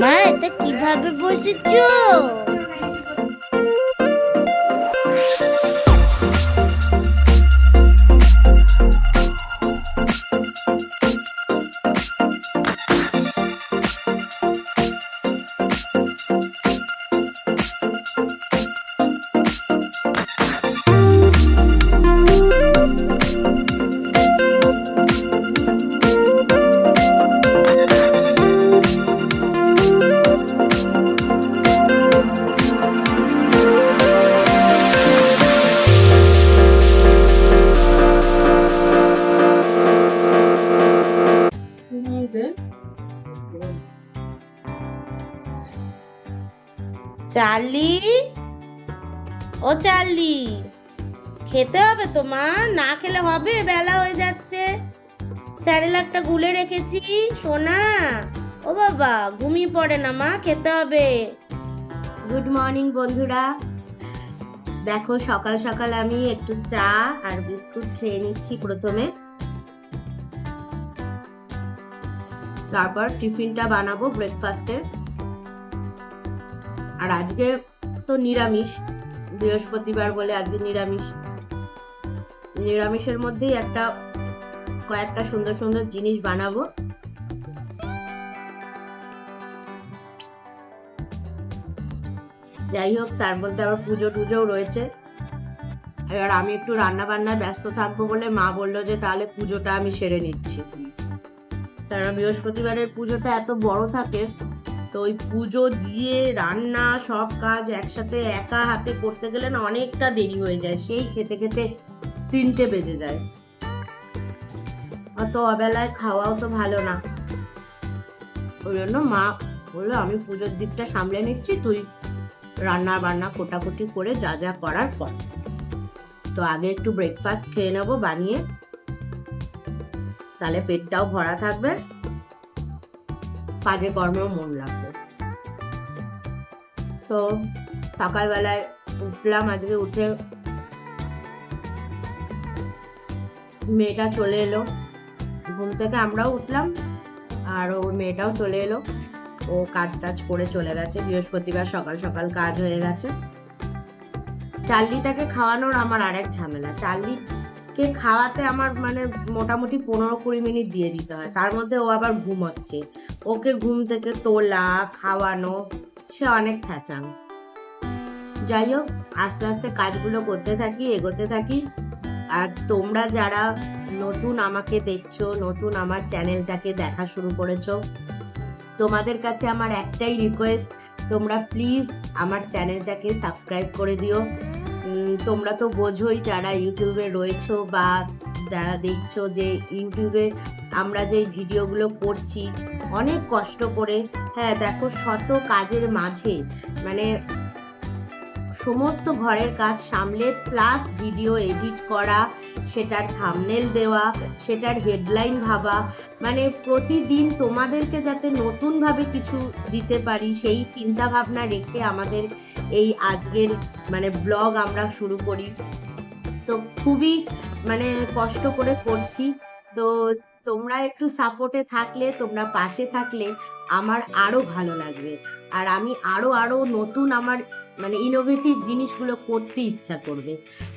মা এটা কীভাবে বসেছো? হবে তো, মা? না খেলে হবে? বেলা হয়ে যাচ্ছে। স্যারেলাকটা গুলে রেখেছি, সোনা। ও বাবা, ঘুমিয়ে পড়ে না, মা? খেতে হবে। গুড মর্নিং, বন্ধুরা। দেখো, সকাল সকাল আমি একটু চা আর বিস্কুট খেয়ে নিচ্ছি প্রথমে। তারপর টিফিনটা বানাবো ব্রেকফাস্টের আর আজকে তো নিরামিষ, বৃহস্পতিবার বলে আজকে নিরামিষ। নিরামিষের মধ্যেই একটা কয়েকটা সুন্দর সুন্দর জিনিস বানাবো। যাই হোক, তার মধ্যে আবার পুজো টুজোও রয়েছে। এবার আমি একটু রান্না বান্নায় ব্যস্ত থাকব বলে মা বলল যে, তাহলে পুজোটা আমি সেরে নিচ্ছি। কারণ বৃহস্পতিবারের পুজোটা এত বড় থাকে, তো ওই পুজো দিয়ে রান্না, সব কাজ একসাথে একা হাতে করতে গেলে না অনেকটা দেরি হয়ে যায়। সেই খেতে খেতে তিনটে বেজে যায়। অত অবেলায় খাওয়াও তো ভালো না। ওই জন্য মা বলল, আমি পুজোর দিকটা সামলে নিচ্ছি, তুই রান্না বান্না কোটাকুটি করে যা যা করার পর তো আগে একটু ব্রেকফাস্ট খেয়ে নেব বানিয়ে। তাহলে পেটটাও ভরা থাকবে। কাজে কর্মেও মন লাগবে। তো সকালবেলায় উঠলাম, আজকে উঠে মেয়েটা চলে এলো। ঘুম থেকে আমরাও উঠলাম আর ওর মেয়েটাও চলে এলো। ও কাজ টাজ করে চলে গেছে। বৃহস্পতিবার সকাল সকাল কাজ হয়ে গেছে। চার্লিটাকে খাওয়ানোর আমার আরেক ঝামেলা। চার্লিকে খাওয়াতে আমার মানে মোটামুটি পনেরো কুড়ি মিনিট দিয়ে দিতে হয়। তার মধ্যে ও আবার ঘুমোচ্ছে। ওকে ঘুম থেকে তোলা, খাওয়ানো, সে অনেক খেঁচান যাই হোক, আস্তে আস্তে কাজগুলো করতে থাকি, এগোতে থাকি। আর তোমরা যারা নতুন আমাকে দেখছ, নতুন আমার চ্যানেলটাকে দেখা শুরু করেছ, তোমাদের কাছে আমার একটাই রিকোয়েস্ট তোমরা প্লিজ আমার চ্যানেলটাকে সাবস্ক্রাইব করে দিও। তোমরা তো বোঝোই যারা ইউটিউবে রয়েছো বা যারা দেখছ যে ইউটিউবে আমরা যে ভিডিওগুলো করছি, অনেক কষ্ট করে হ্যাঁ দেখো শত কাজের মাঝে মানে সমস্ত ঘরের কাজ সামলে প্লাস ভিডিও এডিট করা, সেটার থামনেল দেওয়া, সেটার হেডলাইন ভাবা। মানে প্রতিদিন তোমাদেরকে যাতে নতুনভাবে কিছু দিতে পারি, সেই চিন্তা ভাবনা রেখে আমাদের এই আজকের মানে ব্লগ আমরা শুরু করি। তো খুবই মানে কষ্ট করে করছি। তো তোমরা একটু সাপোর্টে থাকলে, তোমরা পাশে থাকলে, আমার আরও ভালো লাগবে। আর আমি আরও আরও নতুন আমার মানে ইনোভেটিভ জিনিসগুলো করতে ইচ্ছা করবে।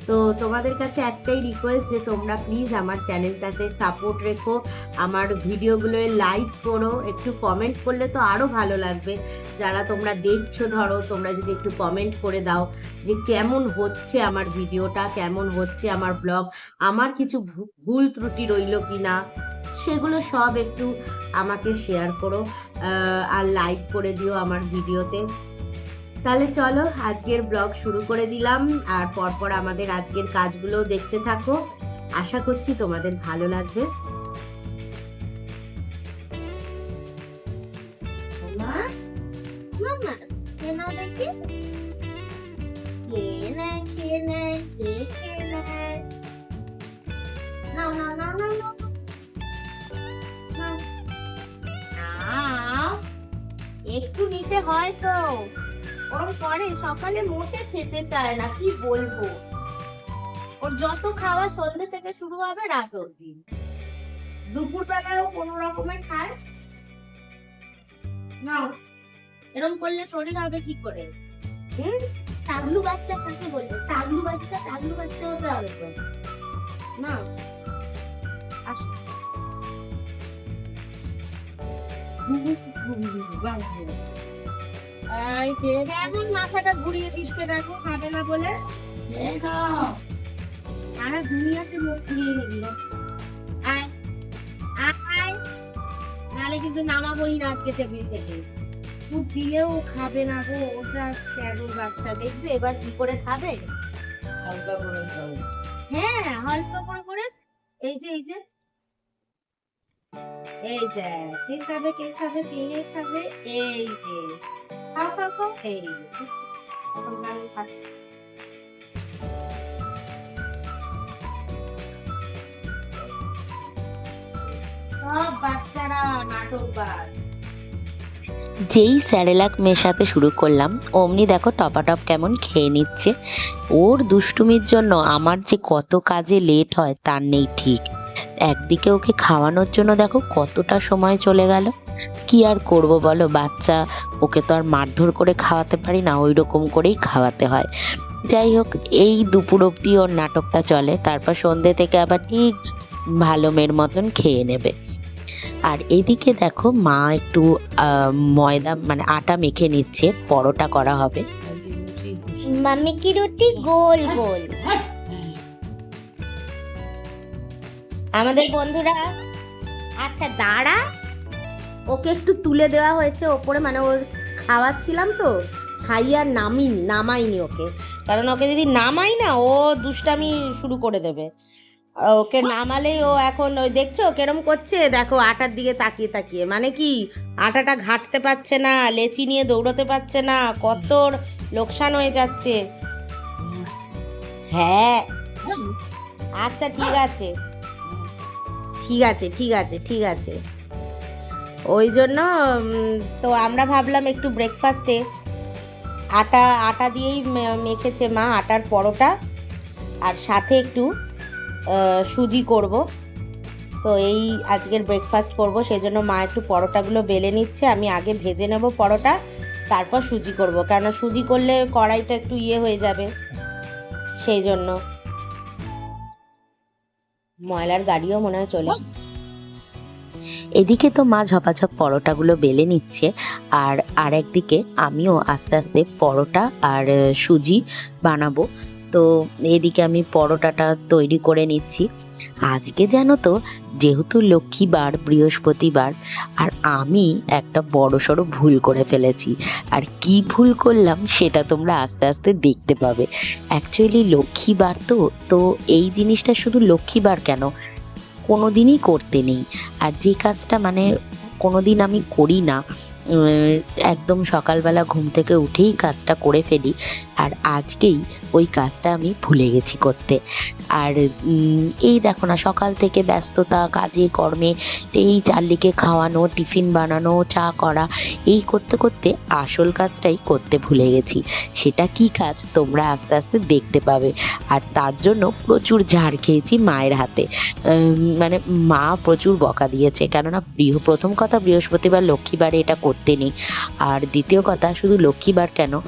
তো তোমাদের কাছে একটাই রিকোয়েস্ট যে তোমরা প্লিজ আমার চ্যানেলটাতে সাপোর্ট রেখো, আমার ভিডিওগুলো লাইক করো, একটু কমেন্ট করলে তো আরও ভালো লাগবে। যারা তোমরা দেখছ ধরো, তোমরা যদি একটু কমেন্ট করে দাও যে কেমন হচ্ছে আমার ভিডিওটা কেমন হচ্ছে আমার ব্লগ আমার কিছু ভুল ত্রুটি রইল কি না সেগুলো সব একটু আমাকে শেয়ার করো আর লাইক করে দিও আমার ভিডিওতে তাহলে চলো, আজকের ব্লগ শুরু করে দিলাম। আর পরপর আমাদের আজকের কাজগুলো দেখতে থাকো। আশা করছি তোমাদের ভালো লাগবে। ওরম করে সকালে মোটে খেতে চায় না কি বলব ওর যত খাওয়া সন্ধ্যে থেকে শুরু হবে রাত অব্দি দুপুর বেলায়ও কোনো রকমে খায় নাও এরকম করলে শরীর হবে কি করে হুম টাগলু বাচ্চা কাকে বলে টাগলু বাচ্চা টাগলু বাচ্চা হতে হবে না আসো যে কেমন মাথাটা ঘুরিয়ে দিচ্ছে দেখো খাবে না বলে সারা দুনিয়াতে মুখ ঘুরিয়ে নিবি আয় আয়। নাহলে কিন্তু নামাবোই না আজকে টেবিল থেকে। দুধ দিলেও খাবে না গো ওটা ক্যারোর বাচ্চা? দেখবে এবার কি করে খাবে? হালকা করে হ্যাঁ হালকা করে করে এই যে এই যে। এই যে কে খাবে কে খাবে কে খাবে এই যে। খাও খাও খাও, এই যেই স্যারেলাক মেশাতে শুরু করলাম, অমনি দেখো টপাটপ কেমন খেয়ে নিচ্ছে। ওর দুষ্টুমির জন্য আমার যে কত কাজে লেট হয়, তার নেই ঠিক। একদিকে ওকে খাওয়ানোর জন্য দেখো কতটা সময় চলে গেল। কি আর করব বলো বাচ্চা? ওকে তো আর মারধর করে খাওয়াতে পারি না ওই রকম করেই খাওয়াতে হয়। যাই হোক, এই দুপুর অবধি ওর নাটকটা চলে, তারপর সন্ধে থেকে আবার ঠিক ভালো মেয়ের মতন খেয়ে নেবে। আর এদিকে দেখো মা একটু ময়দা মানে আটা মেখে নিচ্ছে, পরোটা করা হবে। মাম্মি কি রুটি গোল গোল। আমাদের বন্ধুরা আচ্ছা দাঁড়া, ওকে একটু তুলে দেওয়া হয়েছে ওপরে মানে ও খাওয়াচ্ছিলাম তো খাইয়ে নামিনি, নামাইনি ওকে। কারণ ওকে যদি নামাই না, ও দুষ্টামি শুরু করে দেবে। ওকে নামালেই ও এখন ওই দেখছ কেরম করছে? দেখো আটার দিকে তাকিয়ে তাকিয়ে। মানে কি, আটাটা ঘাটতে পারছে না, লেচি নিয়ে দৌড়তে পারছে না, কত লোকসান হয়ে যাচ্ছে। হ্যাঁ। আচ্ছা ঠিক আছে। ঠিক আছে ঠিক আছে ঠিক আছে। ওই জন্য তো আমরা ভাবলাম একটু ব্রেকফাস্টে আটা আটা দিয়েই মেখেছে মা আটার পরোটা। আর সাথে একটু সুজি করব। তো এই আজকের ব্রেকফাস্ট করব সেই জন্য মা একটু পরোটাগুলো বেলে নিচ্ছে। আমি আগে ভেজে নেব পরোটা, তারপর সুজি করব। কেননা সুজি করলে কড়াইটা একটু ইয়ে হয়ে যাবে, সেই জন্য। ময়লার গাড়িও মনে হয় চলে এদিকে তো মা ঝপাঝপ পরোটাগুলো বেলে নিচ্ছে আর আর একদিকে আমিও আস্তে আস্তে পরোটা আর সুজি বানাবো। তো এদিকে আমি পরোটাটা তৈরি করে নিচ্ছি। আজকে জানো তো, যেহেতু লক্ষ্মীবার, বৃহস্পতিবার, আর আমি একটা বড় সড়ো ভুল করে ফেলেছি। আর কি ভুল করলাম সেটা তোমরা আস্তে আস্তে দেখতে পাবে। অ্যাকচুয়ালি লক্ষ্মীবার তো তো এই জিনিসটা শুধু লক্ষ্মীবার কেন? কোনো দিনই করতে নেই। আর যে কাজটা মানে কোনোদিন আমি করি না একদম সকালবেলা ঘুম থেকে উঠেই কাজটা করে ফেলি। আর আজকেই ওই কাজটা আমি ভুলে গেছি করতে। আর এই দেখো না, সকাল থেকে ব্যস্ততা, কাজে, কর্মে, এই চার্লিকে খাওয়ানো, টিফিন বানানো, চা করা, এই করতে করতে আসল কাজটাই করতে ভুলে গেছি। সেটা কি কাজ? তোমরা আস্তে আস্তে দেখতে পাবে। আর তার জন্য প্রচুর ঝাড় খেয়েছি মায়ের হাতে। মানে মা প্রচুর বকা দিয়েছে। কেননা প্রথম কথা বৃহস্পতিবার, লক্ষ্মীবারে এটা করতে নেই। আর দ্বিতীয় কথা, শুধু লক্ষ্মীবার কেন?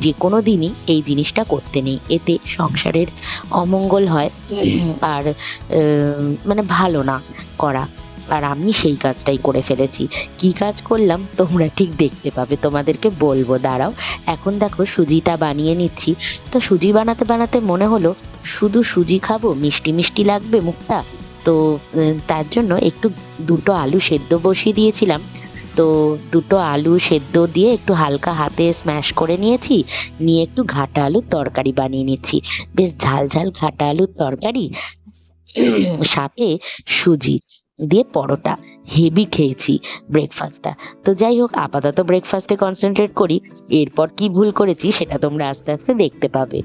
যে কোনো দিনই এই জিনিসটা করতে নেই। এতে সংসারের অমঙ্গল হয়। আর মানে ভালো না করা। আর আমি সেই কাজটাই করে ফেলেছি। কি কাজ করলাম? তোমরা ঠিক দেখতে পাবে। তোমাদেরকে বলব। দাঁড়াও। এখন দেখো সুজিটা বানিয়ে নিচ্ছি। তো সুজি বানাতে বানাতে মনে হলো, শুধু সুজি খাব? মিষ্টি মিষ্টি লাগবে মুখটা? তো তার জন্য একটু দুটো আলু সেদ্ধ বসিয়ে দিয়েছিলাম। তো দুটো আলু সেদ্ধ দিয়ে একটু হালকা হাতে স্ম্যাশ করে নিয়েছি, নিয়ে একটু ঘাটা আলুর তরকারি বানিয়ে নিচ্ছি। বেশ ঝাল ঝাল ঘাটা আলুর তরকারি, সাথে সুজি দিয়ে পরোটা, হেভি খেয়েছি ব্রেকফাস্টটা তো যাই হোক, আপাতত ব্রেকফাস্টে কনসেন্ট্রেট করি, এরপর কি ভুল করেছি সেটা তোমরা আস্তে আস্তে দেখতে পাবে।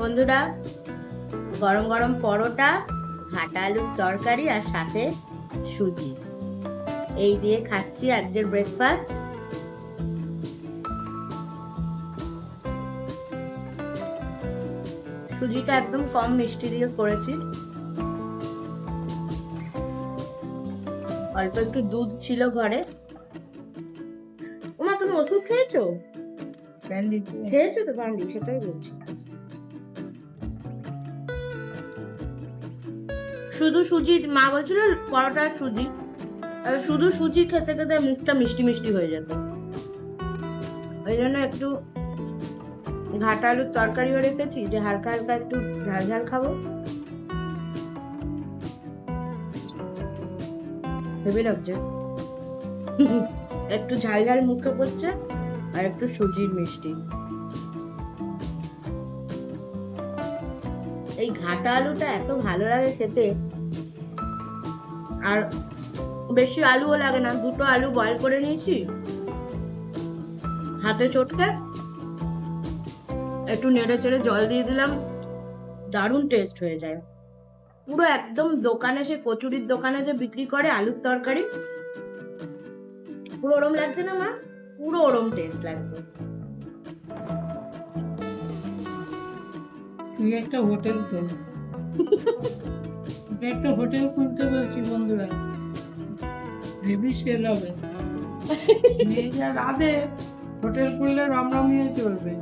বন্ধুরা গরম গরম পরোটা ঘাটা আলুর তরকারি আর সাথে সুজি। এই দিয়ে খাচ্ছি আজকের ব্রেকফাস্ট সুজিটা একদম কম মিষ্টি দিয়ে করেছি। অল্প একটু দুধ ছিল ঘরে। ওমা তুমি ওষুধ খেয়েছো? খেয়েছো তো বান্ডি সেটাই বলছি। শুধু সুজি মা বলছিল পরোটা আর সুজি। আর শুধু সুজি খেতে খেতে মুখটা মিষ্টি মিষ্টি হয়ে যেত। ওই জন্য একটু ঘাটা আলুর তরকারিও রেখেছি, যে হালকা হালকা একটু ঝাল ঝাল খাব। ভেবে লাগছে। একটু ঝাল ঝাল মুখে পড়ছে, আর একটু সুজির মিষ্টি। এই ঘাটা আলুটা এত ভালো লাগে খেতে আর বেশি আলুও লাগে না দুটো আলু বয়েল করে নিয়েছি। হাতে চটকে একটু নেড়ে চেড়ে জল দিয়ে দিলাম দারুণ টেস্ট হয়ে যায়। পুরো একদম দোকানে সে কচুরির দোকানে যে বিক্রি করে আলুর তরকারি পুরো ওরম লাগছে না মা? পুরো ওরম টেস্ট লাগছে। একটা হোটেল তোল একটা হোটেল খুলতে বলছি বন্ধুরা। হেভি সেল হবে এই যা রাধে হোটেল খুললে রমরমিয়ে চলবে।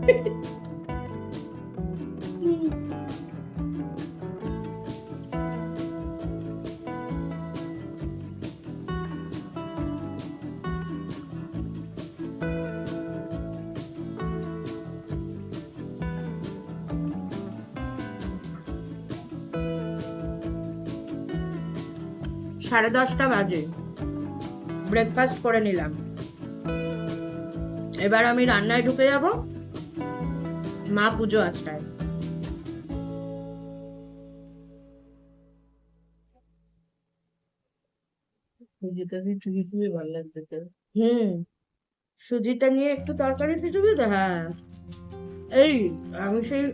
সাড়ে দশটা বাজে। ব্রেকফাস্ট করে নিলাম। এবার আমি রান্নায় ঢুকে যাব মা পুজো আজটায় হুম সুজিটা নিয়ে একটু তরকারি তো? হ্যাঁ। এই আমি সেই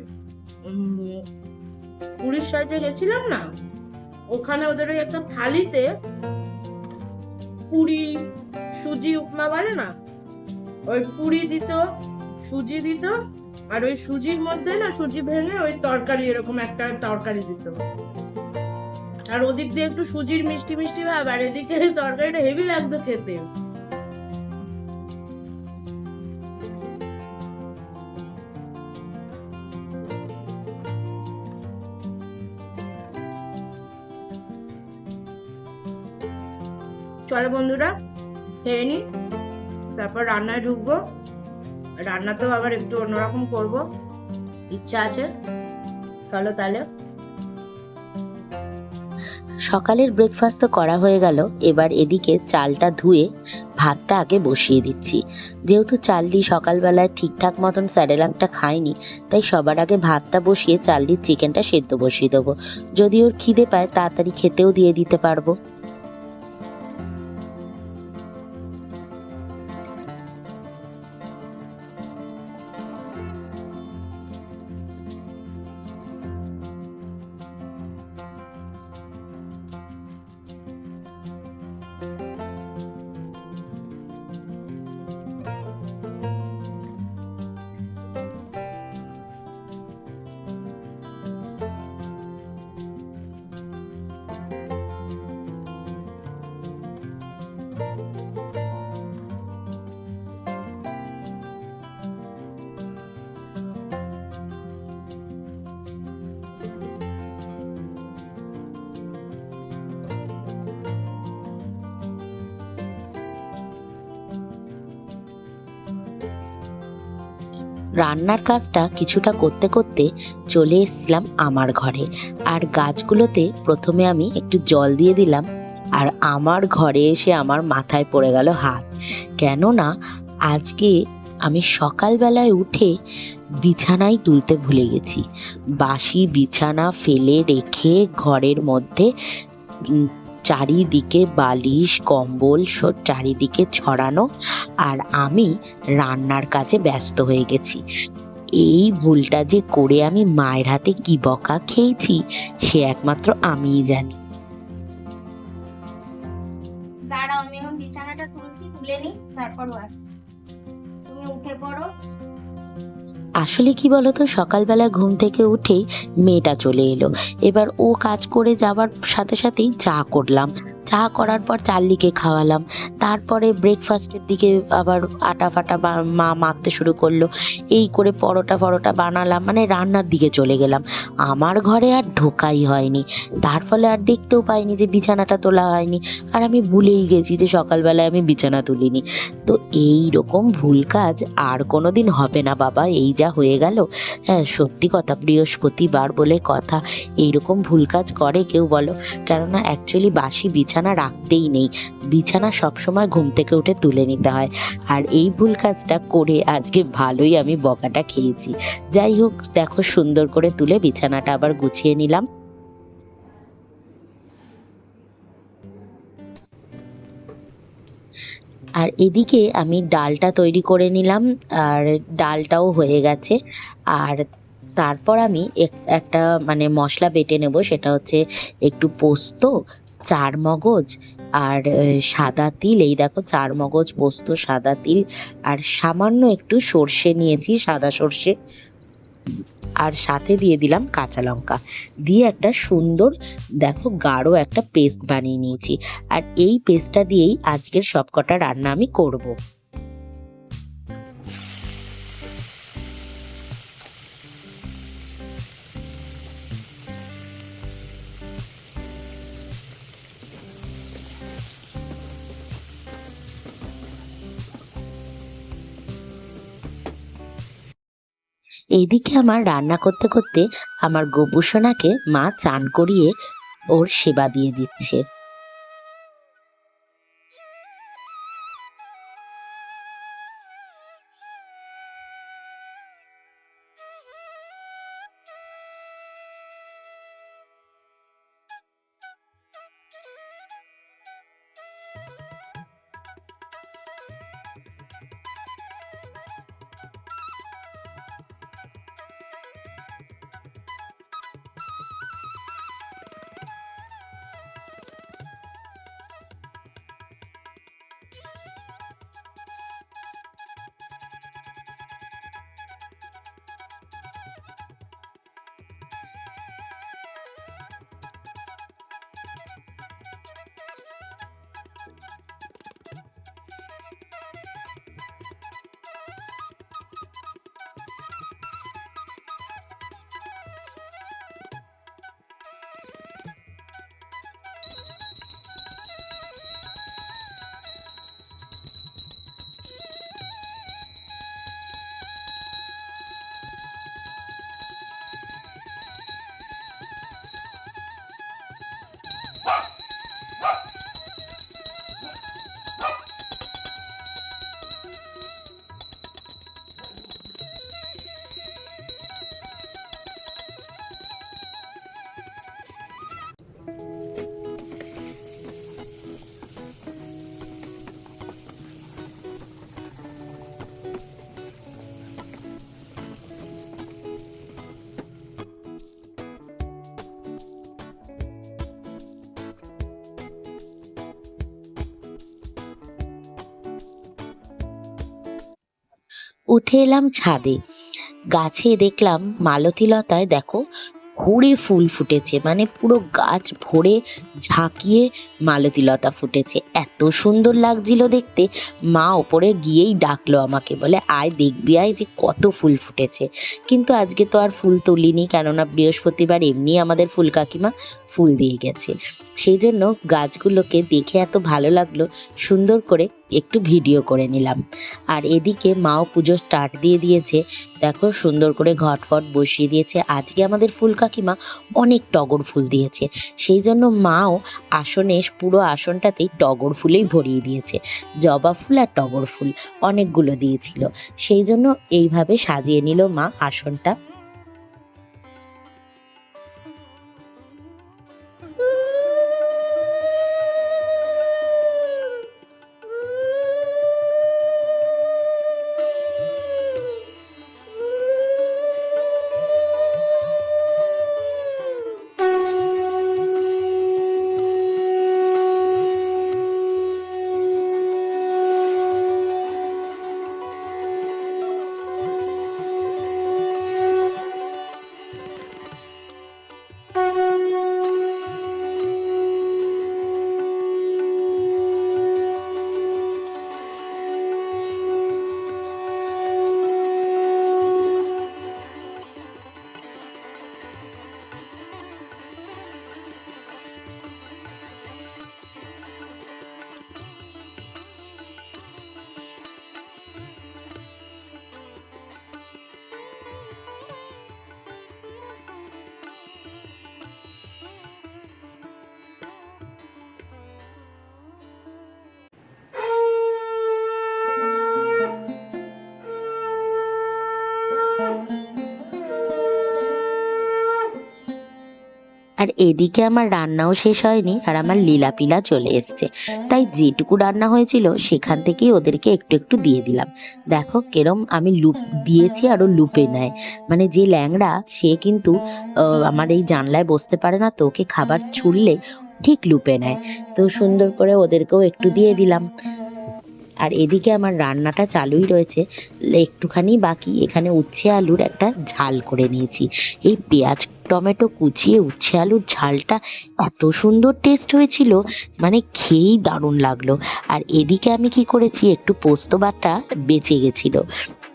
পুরীর সাইডে গেছিলাম না? ওখানে ওদের ওই একটা থালিতে পুরি, সুজি, উপমা বলে না? ওই পুরি দিত, সুজি দিত, আর ওই সুজির মধ্যে না সুজি ভেঙে ওই তরকারি এরকম একটা তরকারি দিত। আর ওদিক দিয়ে একটু সুজির মিষ্টি মিষ্টি ভাব, আর এদিকে তরকারিটা হেভি লাগতো খেতে। চলো বন্ধুরা, খেয়ে নি, তারপর রান্নায় ঢুকবো। রান্নাতেও আবার একটু অন্যরকম করব, ইচ্ছা আছে। চলো তাহলে। সকালের ব্রেকফাস্ট তো করা হয়ে গেল, এবার এদিকে চালটা ধুয়ে ভাতটা আগে বসিয়ে দিচ্ছি। যেহেতু চালডি সকালবেলায় ঠিকঠাক মতন স্যারেলাকটা খায়নি তাই সবার আগে ভাতটা বসিয়ে চালডির চিকেনটা সেদ্ধ বসিয়ে দেবো। যদি ওর খিদে পায়, তাড়াতাড়ি খেতেও দিয়ে দিতে পারব। রান্নার কাজটা কিছুটা করতে করতে চলে এসেছিলাম আমার ঘরে। আর গাছগুলোতে প্রথমে আমি একটু জল দিয়ে দিলাম, আর আমার ঘরে এসে আমার মাথায় পড়ে গেল হাত। কেননা আজকে আমি সকালবেলায় উঠে বিছানায় তুলতে ভুলে গেছি। বাসি বিছানা ফেলে রেখে ঘরের মধ্যে চারিদিকে বালিশ, কম্বল সব চারিদিকে ছড়ানো আর আমি রান্নার কাজে ব্যস্ত হয়ে গেছি। এই ভুলটা যে করে আমি মায়ের হাতে কি বকা খেয়েছি, সে একমাত্র আমিই জানি। আমি এখন বিছানাটা তুলছি, তুলে নি তারপর আস তুমি উঠে পড়ো। আসলে কি বলতো, সকালবেলা ঘুম থেকে উঠেই মেয়েটা চলে এলো। এবার ও কাজ করে যাওয়ার সাথে সাথেই চা করলাম। চা করার পর চার্লিকে খাওয়ালাম। তারপরে ব্রেকফাস্টের দিকে আবার আটা ফাটা মা মাখতে শুরু করল। এই করে পরোটা ফরোটা বানালাম মানে রান্নার দিকে চলে গেলাম। আমার ঘরে আর ঢোকাই হয়নি। তার ফলে আর দেখতেও পাইনি যে বিছানাটা তোলা হয়নি। আর আমি ভুলেই গেছি যে সকালবেলায় আমি বিছানা তুলিনি। তো এই রকম ভুল কাজ আর কোনো দিন হবে না বাবা, এই যা হয়ে গেল। হ্যাঁ সত্যি কথা, বৃহস্পতিবার বলে কথা। এইরকম ভুল কাজ করে কেউ বলো। কেননা অ্যাকচুয়ালি বাসি বিছানা রাখতেই নেই। বিছানা সবসময় ঘুম থেকে উঠে তুলে নিতে হয়। আর এই ভুল কাজটা করে আজকে ভালোই আমি বকাটা খেয়েছি। যাই হোক, দেখো সুন্দর করে তুলে বিছানাটা আবার গুছিয়ে নিলাম। আর এদিকে আমি ডালটা তৈরি করে নিলাম। আর ডালটাও হয়ে গেছে। আর তারপর আমি এক- একটা মানে মশলা বেটে নেব। সেটা হচ্ছে একটু পোস্ত চার মগজ আর সাদা তিল। এই দেখো, চার মগজ পোস্ত, সাদা তিল। আর সামান্য একটু সর্ষে নিয়েছি, সাদা সর্ষে। আর সাথে দিয়ে দিলাম কাঁচা লঙ্কা। দিয়ে একটা সুন্দর, দেখো, গাঢ় একটা পেস্ট বানিয়ে নিয়েছি। আর এই পেস্টটা দিয়েই আজকের সবকটা রান্না আমি করব। এইদিকে আমার রান্না করতে করতে আমার গোপুসোনাকে মা চান করিয়ে ওর সেবা দিয়ে দিচ্ছে। উঠে এলাম ছাদে। গাছে দেখলাম মালতী লতায় দেখো ভরে ফুল ফুটেছে মানে পুরো গাছ ভরে ঝাঁকিয়ে মালতী লতা ফুটেছে। এত সুন্দর লাগছিল দেখতে। মা ওপরে গিয়েই ডাকলো আমাকে, বলে, আয় দেখবি, আয় যে কত ফুল ফুটেছে। কিন্তু আজকে তো আর ফুল তুলিনি, কেননা বৃহস্পতিবার এমনি আমাদের ফুল কাকিমা ফুল দিয়ে গেছে। সেই জন্য গাছগুলোকে দেখে এত ভালো লাগল, সুন্দর করে একটু ভিডিও করে নিলাম। আর এদিকে মাও পুজো স্টার্ট দিয়ে দিয়েছে। দেখো সুন্দর করে ঘট ফট বসিয়ে দিয়েছে। আজকে আমাদের ফুল কাকিমা অনেক টগর ফুল দিয়েছে। সেই জন্য মাও আসনে, পুরো আসনটাতেই টগর ফুলেই ভরিয়ে দিয়েছে। জবা ফুল আর টগর ফুল অনেকগুলো দিয়েছিল। সেই জন্য এইভাবে সাজিয়ে নিল মা আসনটা। আর এদিকে আমার রান্নাও শেষ হয়নি আর আমার লীলা পিলা চলে এসছে। তাই যেটুকু রান্না হয়েছিল সেখান থেকেই ওদেরকে একটু একটু দিয়ে দিলাম। দেখো কেরম আমি লুপ দিয়েছি আরও লুপে নেয়। মানে যে ল্যাংড়া, সে কিন্তু আমার এই জানলায় বসতে পারে না তো ওকে খাবার ছুড়লে ঠিক লুপে নেয়। তো সুন্দর করে ওদেরকেও একটু দিয়ে দিলাম। আর এদিকে আমার রান্নাটা চালুই রয়েছে। একটুখানি বাকি এখানে উচ্ছে আলুর একটা ঝাল করে নিয়েছি। এই পেঁয়াজ টমেটো কুচিয়ে উচ্ছে আলুর ঝালটা এত সুন্দর টেস্ট হয়েছিল মানে খেয়েই দারুণ লাগল। আর এদিকে আমি কি করেছি, একটু পোস্ত বাটা বেঁচে গেছিল।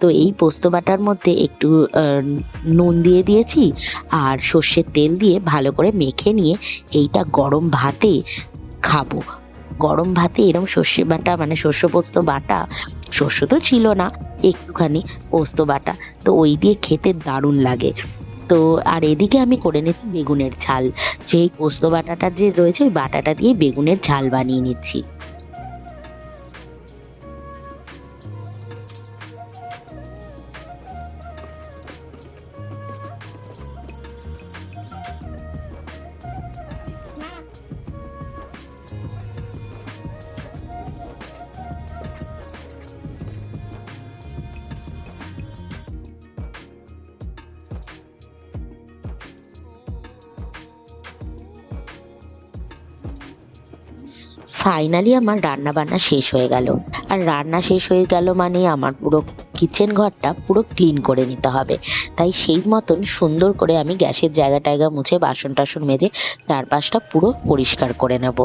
তো এই পোস্ত বাটার মধ্যে একটু নুন দিয়ে দিয়েছি আর সর্ষের তেল দিয়ে ভালো করে মেখে নিয়ে এইটা গরম ভাতে খাব। গরম ভাতে এরম সর্ষে বাটা মানে শস্য পোস্ত বাটা শস্য তো ছিল না, একটুখানি পোস্ত বাটা, তো ওই দিয়ে খেতে দারুণ লাগে। তো আর এদিকে আমি করে নিয়েছি বেগুনের ঝাল। সেই পোস্ত বাটাটা যে রয়েছে, ওই বাটাটা দিয়ে বেগুনের ঝাল বানিয়ে নিচ্ছি। ফাইনালি আমার রান্না বান্না শেষ হয়ে গেল। আর রান্না শেষ হয়ে গেল মানে আমার পুরো কিচেন ঘরটা পুরো ক্লিন করে নিতে হবে। তাই সেই মতন সুন্দর করে আমি গ্যাসের জায়গা টায়গা মুছে বাসন টাসন মেজে চারপাশটা পুরো পরিষ্কার করে নেব।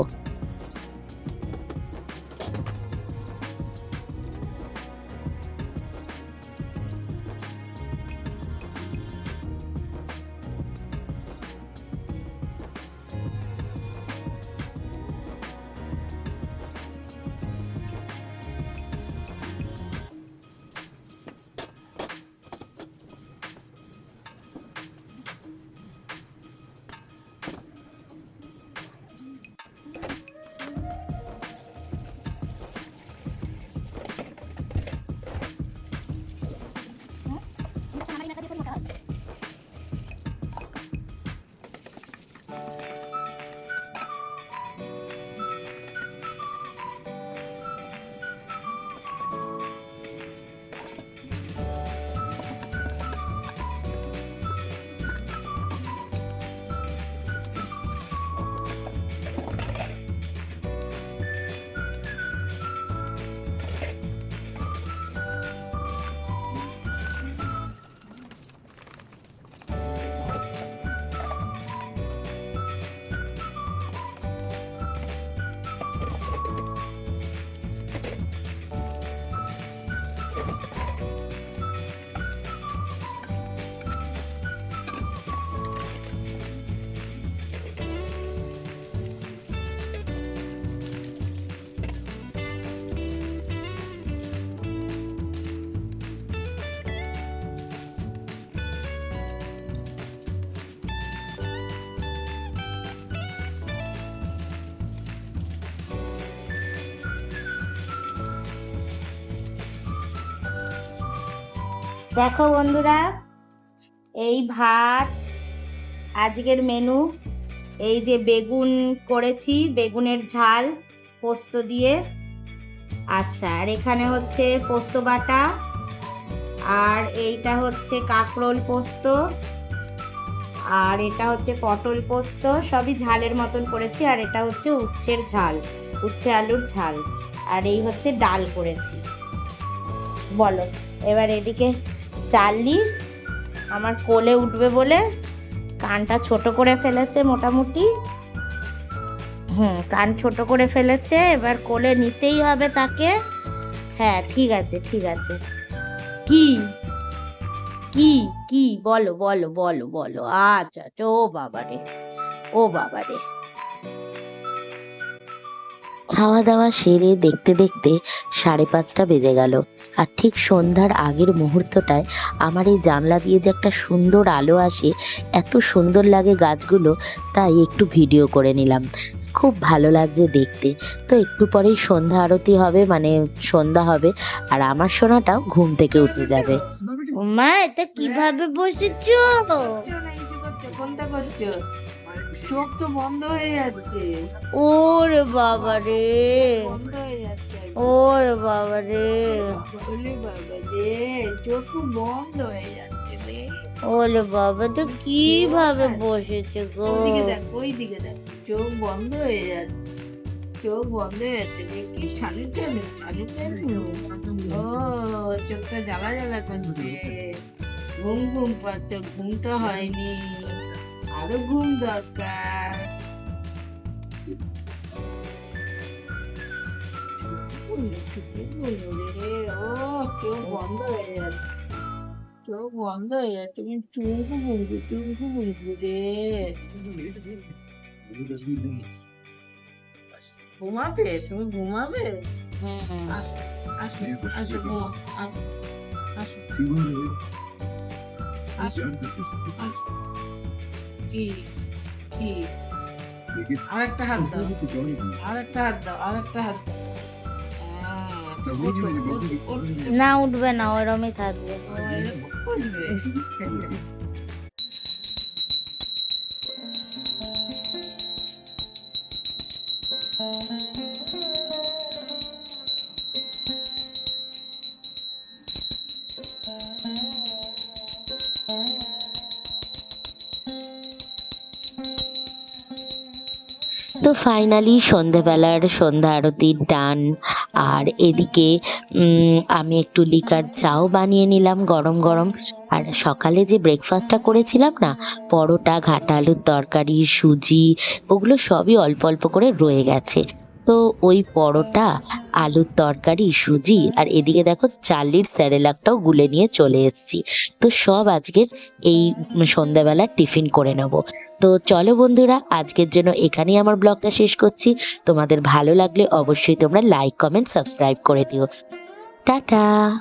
দেখো বন্ধুরা, এই ভাত, আজকের মেনু এই যে বেগুন করেছি, বেগুনের ঝাল, পোস্ত দিয়ে। আচ্ছা আর এখানে হচ্ছে পোস্ত বাটা, আর এইটা হচ্ছে কাঁকরোল পোস্ত, আর এটা হচ্ছে পটল পোস্ত, সবই ঝালের মতন করেছি, আর এটা হচ্ছে উচ্ছের ঝাল, উচ্ছে আলুর ঝাল, আর এই হচ্ছে ডাল করেছি। বলো, এবার এদিকে চার্লি আমার কোলে উঠবে বলে কানটা ছোট করে ফেলেছে মোটামুটি। হুম, কান ছোট করে ফেলেছে, এবার কোলে নিতেই হবে তাকে। হ্যাঁ ঠিক আছে ঠিক আছে। কি? কি? কি? বলো বলো বলো বলো। আচ্ছা আচ্ছা ও বাবারে ও বাবারে। খাওয়া দাওয়া সেরে দেখতে দেখতে সাড়ে পাঁচটা বেজে গেল। আর ঠিক সন্ধ্যার আগের মুহূর্তটায় আমার এই জানলা দিয়ে যে একটা সুন্দর আলো আসে এত সুন্দর লাগে গাছগুলো তাই একটু ভিডিও করে নিলাম। খুব ভালো লাগছে দেখতে। তো একটু পরেই সন্ধ্যা আরতি হবে মানে সন্ধ্যা হবে আর আমার সোনাটাও ঘুম থেকে উঠে যাবে। মা এটা কীভাবে বসেছো? কোনটা করছ। চোখ তো বন্ধ হয়ে যাচ্ছে। ওরে বাবা রে। বন্ধ হয়ে যাচ্ছে। ওরে বাবা রে। ওলে বাবা রে চোখ তো বন্ধ হয়ে যাচ্ছে রে। ওলে বাবা তো কীভাবে বসেছে গো? ওইদিকে দেখ ওইদিকে দেখ চোখ বন্ধ হয়ে যাচ্ছে। চোখ বন্ধ হয়ে যাচ্ছে কি ছানু ছানু ছানু ছানু ও চোখটা জ্বালা জ্বালা করছে। ঘুম ঘুম পাচ্ছে ঘুমটা হয়নি। আরও ঘুম দরকার। ও চোখ বন্ধ হয়ে যাচ্ছে। চোখ বন্ধ হয়ে যাচ্ছে তুমি চুমকু বুমকু চুমকু বুমকু রে। ঘুমাবে? তুমি ঘুমাবে? হুম। আসো আসো আসো আসো আসো। আসো আসো। কি কি? আরেকটা হাত দাও। আরেকটা হাত দাও আরেকটা হাত দাও। ওঠো। না উঠবে না ওরমই থাকবে। তো ফাইনালি সন্ধেবেলার সন্ধ্যা আরতির ডান। আর এদিকে আমি একটু লিকার চাও বানিয়ে নিলাম গরম গরম। আর সকালে যে ব্রেকফাস্টটা করেছিলাম না, পরোটা, ঘাটা আলুর তরকারি, সুজি, ওগুলো সবই অল্প অল্প করে রয়ে গেছে। তো ওই পরোটা, আলুর তরকারি, সুজি, আর এদিকে দেখো চার্লির স্যারেলাকটাও গুলে নিয়ে চলে এসেছি। তো সব আজকের এই সন্ধ্যাবেলা টিফিন করে নেব। তো চলো বন্ধুরা, আজকের জন্য এখানেই আমার ব্লগটা শেষ করছি। তোমাদের ভালো লাগলে অবশ্যই তোমরা লাইক কমেন্ট সাবস্ক্রাইব করে দিও। টাটা!